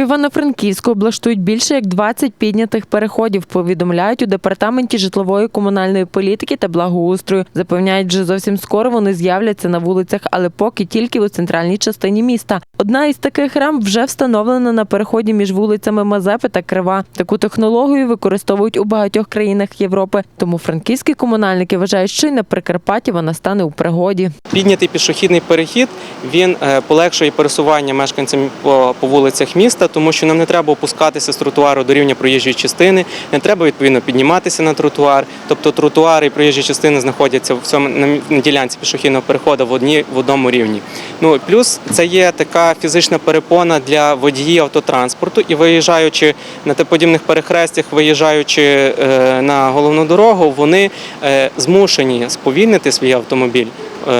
В Івано-Франківську облаштують більше як 20 піднятих переходів. Повідомляють у департаменті житлової комунальної політики та благоустрою. Запевняють, вже зовсім скоро вони з'являться на вулицях, але поки тільки у центральній частині міста. Одна із таких рам вже встановлена на переході між вулицями Мазепи та Крива. Таку технологію використовують у багатьох країнах Європи. Тому франківські комунальники вважають, що й на Прикарпатті вона стане у пригоді. Піднятий пішохідний перехід він е, полегшує пересування мешканцям по, по вулицях міста, тому що нам не треба опускатися з тротуару до рівня проїжджої частини, не треба відповідно підніматися на тротуар. Тобто тротуари і проїжджі частини знаходяться в цьому на, ділянці пішохідного переходу в одній в одному рівні. Ну плюс це є така фізична перепона для водіїв автотранспорту, і виїжджаючи на те подібних перехрестях, виїжджаючи е, на головну дорогу, вони е, змушені сповільнити свій автомобіль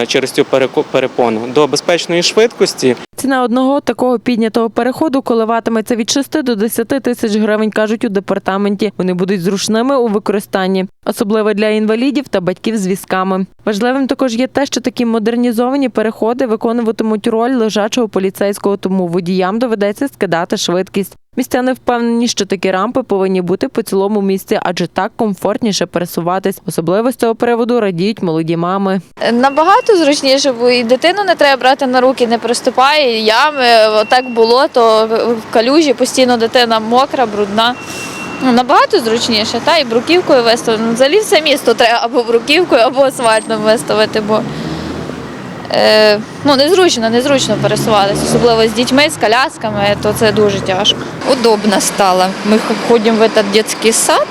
через цю перепону до безпечної швидкості. Ціна одного такого піднятого переходу коливатиметься від 6 до 10 тисяч гривень, кажуть у департаменті. Вони будуть зручними у використанні, особливо для інвалідів та батьків з візками. Важливим також є те, що такі модернізовані переходи виконуватимуть роль лежачого поліцейського, тому водіям доведеться скидати швидкість. Містяни впевнені, що такі рампи повинні бути по цілому місці, адже так комфортніше пересуватись. Особливо з цього приводу радіють молоді мами. Набагато зручніше, бо і дитину не треба брати на руки, не приступає, ями, отак було, то в калюжі постійно дитина мокра, брудна. Ну, Набагато зручніше, та і бруківкою виставити. Ну, Взагалі все місто треба або бруківкою, або асфальтом виставити, бо е, ну, незручно, незручно пересуватися, особливо з дітьми, з колясками, то це дуже тяжко. удобно стало. Ми ходимо в цей дитячий сад,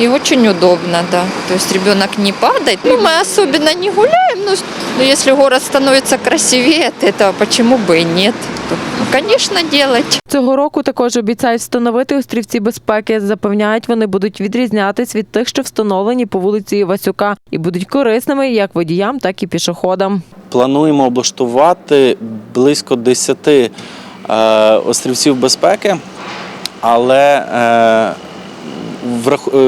и очень удобно, да. То есть ребенок не падает. Ну, мы особенно не гуляем, но с- но если город становится красивее от этого, почему бы и нет? То, ну, конечно, делать. Цього року також обіцяють встановити острівці безпеки. Запевняють, вони будуть відрізнятись від тих, що встановлені по вулиці Івасюка, і будуть корисними як водіям, так і пішоходам. Плануємо облаштувати близько 10 е, острівців безпеки, але е, врах- е,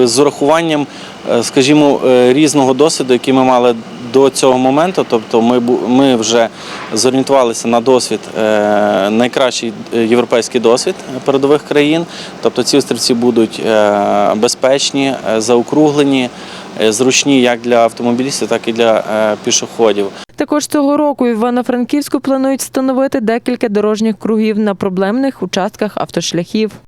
з урахуванням, е, скажімо, е, різного досвіду, який ми мали до цього моменту. Тобто ми, ми вже зорієнтувалися на досвід, е, найкращий е, європейський досвід передових країн. Тобто ці острівці будуть е, безпечні, е, заокруглені, е, зручні як для автомобілістів, так і для е, пішоходів. Також цього року в Івано-Франківську планують встановити декілька дорожніх кругів на проблемних участках автошляхів.